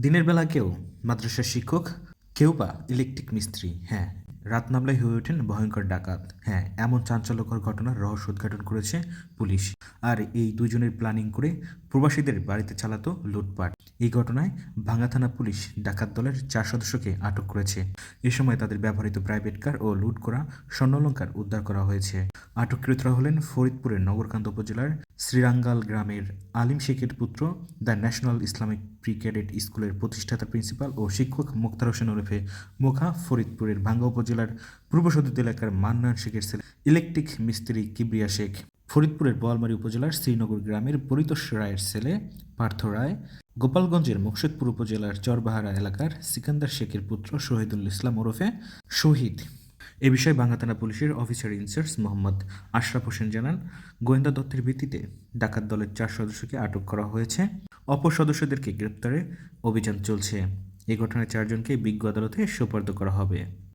দিনের বেলা কেউ, মাদ্রাসার শিক্ষক, কেউ বা ইলেকট্রিক মিস্ত্রি হ্যাঁ রাত নামলাই হয়ে ওঠেন ভয়ঙ্কর ডাকাত হ্যাঁ এমন চাঞ্চল্যকর ঘটনার রহস্য উদ্ঘাটন করেছে পুলিশ। আর এই দুজনের প্ল্যানিং করে প্রবাসীদের বাড়িতে চালাতো লুটপাট। এই ঘটনায় ভাঙ্গা থানা পুলিশ ডাকাত দলের চার সদস্যকে আটক করেছে। এ সময় তাদের ব্যবহৃত প্রাইভেট কার ও লুট করা স্বর্ণলঙ্কার উদ্ধার করা হয়েছে। আটককৃতরা হলেন ফরিদপুরের নগরকান্ত উপজেলার শ্রীরাঙ্গাল গ্রামের আলিম শেখের পুত্র, the national Islamic pre cadet স্কুলের প্রতিষ্ঠাতা প্রিন্সিপাল ও শিক্ষক মোক্তার হোসেন ওরফে মোখা, ফরিদপুরের ভাঙ্গা উপজেলার পূর্ব সদর এলাকার মান্নান শেখের ছেলে, ইলেকট্রিক মিস্ত্রি কিবরিয়া শেখ। ফরিদপুরের বোয়ালমারী উপজেলার শ্রীনগর গ্রামের পরিতোষ রায়ের ছেলে পার্থ রায় গোপালগঞ্জের মুকসেদপুর উপজেলার চরবাহারা এলাকার সিকান্দার শেখের পুত্র শহীদুল ইসলাম ওরফে শহীদ। এ বিষয়ে বাংলা থানা পুলিশের officer in charge Mohammad Ashraf Hossain জানান, গোয়েন্দা তথ্যের ভিত্তিতে ডাকাত দলের চার সদস্যকে আটক করা হয়েছে, অপর সদস্যদেরকে গ্রেপ্তারে অভিযান চলছে। এ ঘটনায় চারজনকে বিজ্ঞ আদালতে সোপর্দ করা হবে।